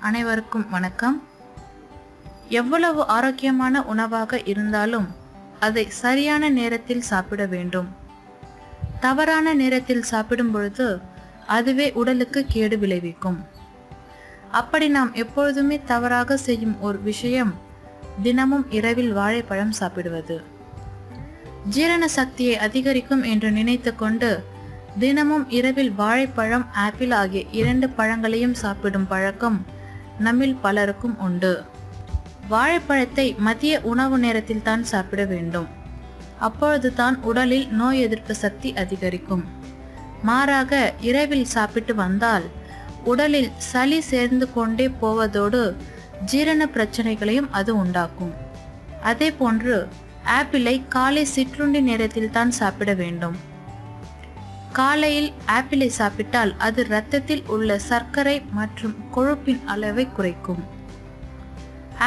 அனைவருக்கும் வணக்கம். எவ்வளவு ஆரோக்கியமான உணவாக இருந்தாலும் அதை சரியான நேரத்தில் சாப்பிட வேண்டும். தவறான நேரத்தில் சாப்பிடும் பொழுது அதுவே உடலுக்கு கேடு விளைவிக்கும். அப்படி நாம் எப்பொழுதுமே தவறாக செய்யும் ஒரு விஷயம் தினமும் இரவில் வாழைப்பழம் சாப்பிடுவது. ஜீரண சக்தியை அதிகரிக்கும் என்று நினைத்து கொண்டு தினமும் இரவில் வாழைப்பழம் ஆப்பிள் ஆகிய இரண்டு பழங்களையும் சாப்பிடும் பழக்கம் நம்மில் பலருக்கும் உண்டு. வாழைப்பழத்தை மதிய உணவு நேரத்தில் தான் சாப்பிட வேண்டும். அப்பொழுது தான் உடலில் நோய் எதிர்ப்பு சக்தி அதிகரிக்கும். மாறாக இரவில் சாப்பிட்டு வந்தால் உடலில் சளி சேர்ந்து கொண்டே போவதோடு ஜீரண பிரச்சனைகளையும் அது உண்டாக்கும். அதே போன்று ஆப்பிளை காலை சிற்றுண்டி நேரத்தில் தான் சாப்பிட வேண்டும். காலையில் ஆப்பிளை சாப்பிட்டால் அது இரத்தத்தில் உள்ள சர்க்கரை மற்றும் கொழுப்பின் அளவை குறைக்கும்.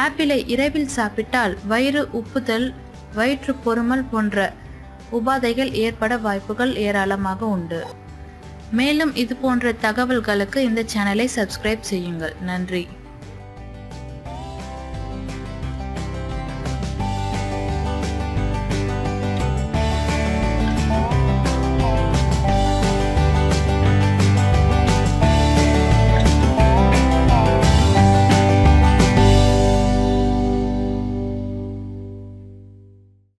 ஆப்பிளை இரவில் சாப்பிட்டால் வயிறு உப்புதல் வயிற்று பொறுமல் போன்ற உபாதைகள் ஏற்பட வாய்ப்புகள் ஏராளமாக உண்டு. மேலும் இது போன்ற தகவல்களுக்கு இந்த சேனலை சப்ஸ்கிரைப் செய்யுங்கள். நன்றி.